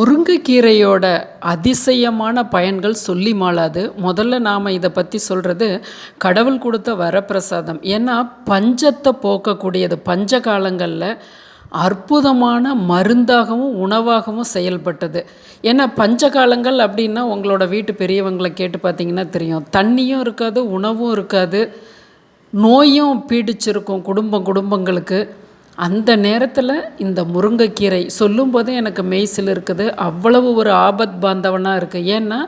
முருங்கைக்கீரையோட அதிசயமான பயன்கள் சொல்லி மாளாது. முதல்ல நாம் இதை பற்றி சொல்கிறது கடவுள் கொடுத்த வரப்பிரசாதம். ஏன்னா பஞ்சத்தை போக்கக்கூடியது பஞ்ச காலங்களில் அற்புதமான மருந்தாகவும் உணவாகவும் செயல்பட்டது. ஏன்னா பஞ்ச காலங்கள் அப்படின்னா உங்களோட வீட்டு பெரியவங்களை கேட்டு பார்த்தீங்கன்னா தெரியும். தண்ணியும் இருக்காது உணவும் இருக்காது. நோயும் பீடிச்சிருக்கும் குடும்பம் குடும்பங்களுக்கு. அந்த நேரத்தில் இந்த முருங்கைக்கீரை சொல்லும்போது எனக்கு மெய்சில் இருக்குது. அவ்வளவு ஒரு ஆபத் பாந்தவனாக இருக்குது ஏன்னா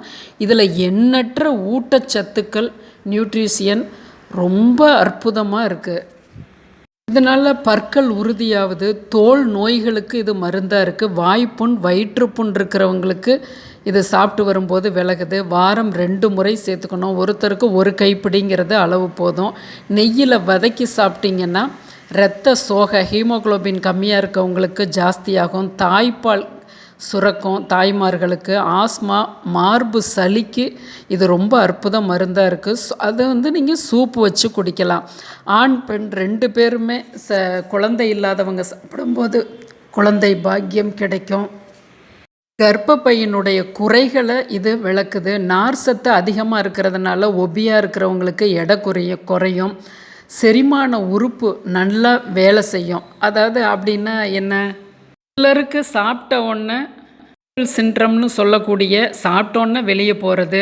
இதில் எண்ணற்ற ஊட்டச்சத்துக்கள் நியூட்ரிஷியன் ரொம்ப அற்புதமாக இருக்குது இதனால் பற்கள் உறுதியாவது தோல் நோய்களுக்கு இது மருந்தாக இருக்குது வாய்ப்புண் வயிற்றுப்புண் இருக்கிறவங்களுக்கு இது சாப்பிட்டு வரும்போது விலகுது. வாரம் ரெண்டு முறை சேர்த்துக்கணும். ஒருத்தருக்கு ஒரு கைப்பிடிங்கிறது அளவு போதும். நெய்யில் வதக்கி சாப்பிட்டிங்கன்னா இரத்த சோகை ஹீமோக்ளோபின் கம்மியாக இருக்கவங்களுக்கு ஜாஸ்தியாகும். தாய்ப்பால் சுரக்கும் தாய்மார்களுக்கு ஆஸ்மா மார்பு சளிக்கு இது ரொம்ப அற்புத மருந்தாக இருக்குது அதை வந்து நீங்கள் சூப்பு வச்சு குடிக்கலாம். ஆண் பெண் ரெண்டு பேருமே ச குழந்தை இல்லாதவங்க சாப்பிடும்போது குழந்தை பாக்கியம் கிடைக்கும். கர்ப்பப்பையினுடைய குறைகளை இது விளக்குது. நார் சத்து அதிகமாக இருக்கிறதுனால ஒபியாக இருக்கிறவங்களுக்கு எடை குறைய குறையும். செரிமான உறுப்பு நல்லா வேலை செய்யும். அதாவது அப்படின்னா என்ன? சிலருக்கு சாப்பிட்ட உடனே சின்ட்ரம்னு சொல்லக்கூடிய சாப்பிட்டோன்னே வெளியே போகிறது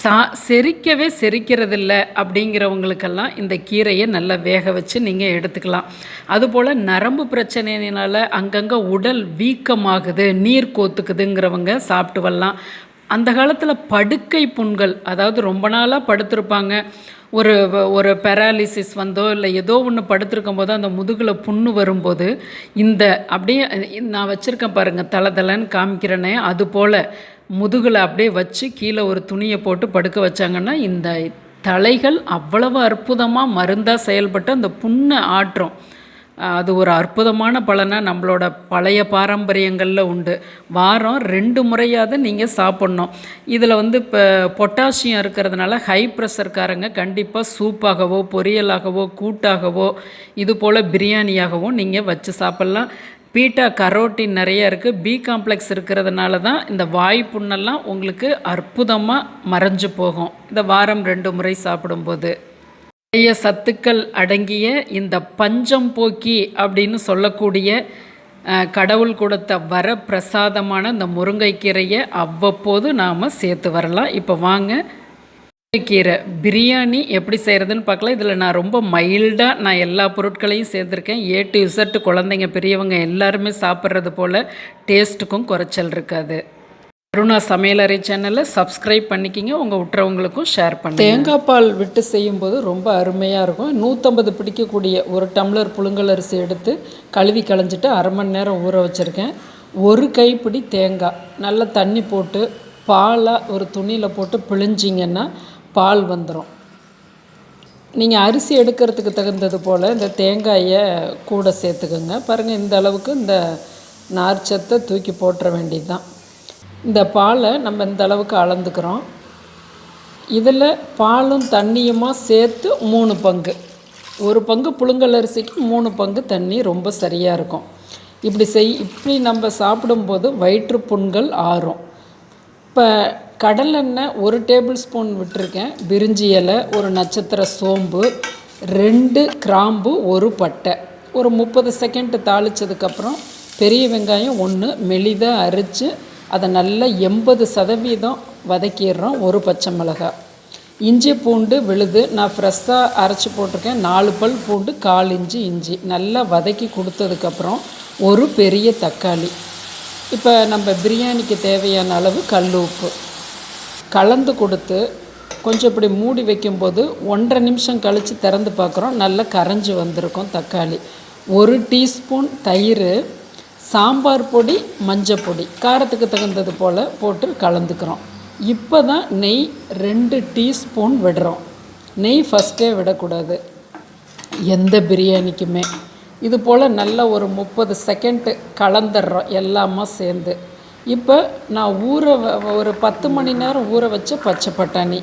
சா செரிக்கவே செரிக்கிறதில்ல அப்படிங்கிறவங்களுக்கெல்லாம் இந்த கீரையை நல்லா வேக வச்சு நீங்கள் எடுத்துக்கலாம். அதுபோல் நரம்பு பிரச்சனையினால் அங்கங்கே உடல் வீக்கமாகுது நீர் கோத்துக்குதுங்கிறவங்க சாப்பிட்டு வரலாம். அந்த காலத்தில் படுக்கை புண்கள் அதாவது ரொம்ப நாளாக படுத்திருப்பாங்க. ஒரு ஒரு பெராலிசிஸ் வந்தோ இல்லை ஏதோ ஒன்று படுத்திருக்கும் போது அந்த முதுகில் புண்ணு வரும்போது இந்த அப்படியே நான் வச்சுருக்கேன் பாருங்கள் தலை தலைன்னு காமிக்கிறேனே அது போல் முதுகில் அப்படியே வச்சு கீழே ஒரு துணியை போட்டு படுக்க வச்சாங்கன்னா இந்த தலைகள் அவ்வளவு அற்புதமாக மருந்தாக செயல்பட்டு அந்த புண்ணை ஆற்றும். அது ஒரு அற்புதமான பலனாக நம்மளோட பழைய பாரம்பரியங்களில் உண்டு. வாரம் ரெண்டு முறையாவது நீங்கள் சாப்பிட்ணும். இதில் வந்து இப்போ பொட்டாசியம் இருக்கிறதுனால ஹை ப்ரெஷர்காரங்க கண்டிப்பாக சூப்பாகவோ பொரியலாகவோ கூட்டாகவோ இது போல் பிரியாணியாகவோ நீங்கள் வச்சு சாப்பிட்லாம். பீட்டா கரோட்டின் நிறைய இருக்குது பி காம்ப்ளெக்ஸ் இருக்கிறதுனால தான் இந்த வாய் புண்ணெல்லாம் உங்களுக்கு அற்புதமாக மறைஞ்சு போகும். இந்த வாரம் ரெண்டு முறை சாப்பிடும்போது. நிறைய சத்துக்கள் அடங்கிய இந்த பஞ்சம் போக்கி அப்படின்னு சொல்லக்கூடிய கடவுள் கொடுத்த வர பிரசாதமான இந்த முருங்கைக்கீரையை அவ்வப்போது நாம் சேர்த்து வரலாம். இப்போ வாங்க முருங்கைக்கீரை பிரியாணி எப்படி செய்கிறதுன்னு பார்க்கலாம். இதில் நான் ரொம்ப மைல்டாக நான் எல்லா பொருட்களையும் சேர்த்துருக்கேன். ஏ டு இசட்டு குழந்தைங்க பெரியவங்க எல்லாருமே சாப்பிட்றது போல் டேஸ்ட்டுக்கும் குறைச்சல் இருக்காது. அருணா சமையலறை சேனலை சப்ஸ்கிரைப் பண்ணிக்கிங்க. உங்கள் விட்டுறவங்களுக்கும் ஷேர் பண்ணி தேங்காய் பால் விட்டு செய்யும்போது ரொம்ப அருமையாக இருக்கும். நூற்றம்பது பிடிக்கக்கூடிய ஒரு டம்ளர் புழுங்கல் அரிசி எடுத்து கழுவி களைஞ்சிட்டு அரை மணி நேரம் ஊற வச்சுருக்கேன். ஒரு கைப்பிடி தேங்காய். நல்லா தண்ணி போட்டு பாலாக ஒரு துணியில் போட்டு பிழிஞ்சிங்கன்னா பால் வந்துடும் நீங்கள் அரிசி எடுக்கிறதுக்கு தகுந்தது போல் இந்த தேங்காயை கூட சேர்த்துக்கோங்க. பாருங்கள் இந்த அளவுக்கு இந்த நார்ச்சத்தை தூக்கி போட்டுற வேண்டியது தான் இந்த பாலை நம்ம இந்த அளவுக்கு அளந்துக்கிறோம். இதில் பாலும் தண்ணியுமா சேர்த்து மூணு பங்கு. ஒரு பங்கு புழுங்கல் அரிசிக்கு மூணு பங்கு தண்ணி ரொம்ப சரியாக இருக்கும். இப்படி செய் இப்படி நம்ம சாப்பிடும்போது வயிற்று புண்கள் ஆறும். இப்போ கடலெண்ணெய் ஒரு டேபிள் ஸ்பூன் விட்டுருக்கேன். பிரிஞ்சி இலை ஒரு நட்சத்திர சோம்பு ரெண்டு கிராம்பு ஒரு பட்டை. ஒரு முப்பது செகண்ட் தாளித்ததுக்கப்புறம் பெரிய வெங்காயம் ஒன்று மெலிதாக அரித்து அதை நல்லா எண்பது சதவீதம் வதக்கிடுறோம் ஒரு பச்சை மிளகாய் இஞ்சி பூண்டு விழுது நான் ஃப்ரெஷ்ஷாக அரைச்சி போட்டிருக்கேன். நாலு பல் பூண்டு கால் இஞ்சி இஞ்சி. நல்லா வதக்கி கொடுத்ததுக்கப்புறம் ஒரு பெரிய தக்காளி. இப்போ நம்ம பிரியாணிக்கு தேவையான அளவு கல் உப்பு. கலந்து கொடுத்து கொஞ்சம் இப்படி மூடி வைக்கும்போது ஒன்றரை நிமிஷம் கழித்து திறந்து பார்க்குறோம். நல்லா கரைஞ்சி வந்திருக்கும் தக்காளி. ஒரு டீஸ்பூன் தயிர் சாம்பார் பொடி மஞ்சள் பொடி. காரத்துக்கு தகுந்தது போல் போட்டு கலந்துக்கிறோம். இப்போ தான் நெய் ரெண்டு டீஸ்பூன் விடுறோம். நெய் ஃபஸ்ட்டே விடக்கூடாது. எந்த பிரியாணிக்குமே. இது போல் நல்ல ஒரு முப்பது செகண்டு கலந்துடுறோம் எல்லாமே சேர்ந்து. இப்போ நான் ஊற ஒரு பத்து மணி நேரம் ஊற வச்ச பச்சை பட்டாணி.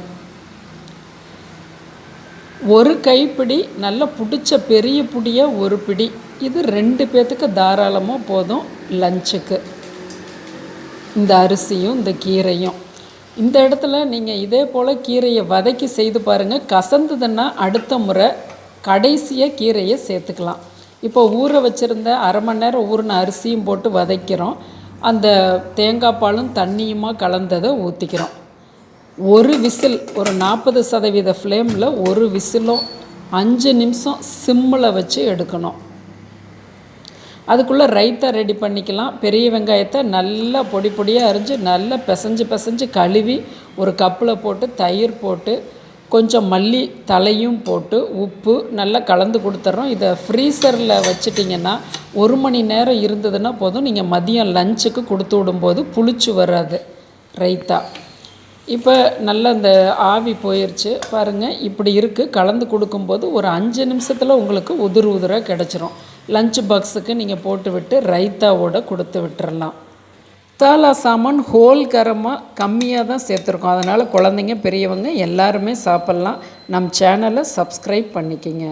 ஒரு கைப்பிடி நல்லா பிடிச்ச பெரிய பிடியாக ஒரு பிடி இது ரெண்டு பேர்த்துக்கு தாராளமாக போதும் லஞ்சுக்கு இந்த அரிசியும் இந்த கீரையும். இந்த இடத்துல நீங்கள் இதே போல் கீரையை வதக்கி செய்து பாருங்கள் கசந்ததுன்னா அடுத்த முறை கடைசியாக கீரையை சேர்த்துக்கலாம். இப்போ ஊற வச்சுருந்த அரை மணி நேரம் ஊறின அரிசியும் போட்டு வதக்கிறோம். அந்த தேங்காய் பாலும் தண்ணியுமாக கலந்ததை ஊற்றிக்கிறோம் ஒரு விசில் ஒரு நாற்பது சதவீத ஃப்ளேமில் ஒரு விசிலும் அஞ்சு நிமிஷம் சிம்மில் வச்சு எடுக்கணும். அதுக்குள்ளே ரைத்தா ரெடி பண்ணிக்கலாம். பெரிய வெங்காயத்தை நல்லா பொடி பொடியாக அரிஞ்சு நல்லா பிசைஞ்சு பிசைஞ்சு கழுவி ஒரு கப்பில் போட்டு தயிர் போட்டு கொஞ்சம் மல்லி தலையும் போட்டு உப்பு நல்லா கலந்து கொடுத்துட்றோம் இதை ஃப்ரீசரில் வச்சுட்டிங்கன்னா ஒரு மணி நேரம் இருந்ததுன்னா போதும். நீங்கள் மதியம் லஞ்சுக்கு கொடுத்து விடும்போது புளிச்சு வராது ரைத்தா. இப்போ நல்லா இந்த ஆவி போயிடுச்சு பாருங்கள் இப்படி இருக்குது கலந்து கொடுக்கும்போது ஒரு அஞ்சு நிமிஷத்தில் உங்களுக்கு உதிர் உதிராக கிடச்சிரும். லஞ்ச் பாக்ஸுக்கு நீங்கள் போட்டு விட்டு ரைத்தாவோட கொடுத்து விட்டுறலாம். மசாலா சாமான் ஹோல் கரமாக கம்மியாக தான் சேர்த்துருக்கோம். அதனால் குழந்தைங்க பெரியவங்க எல்லாருமே சாப்பிட்லாம். நம் சேனலை சப்ஸ்கிரைப் பண்ணிக்கங்க.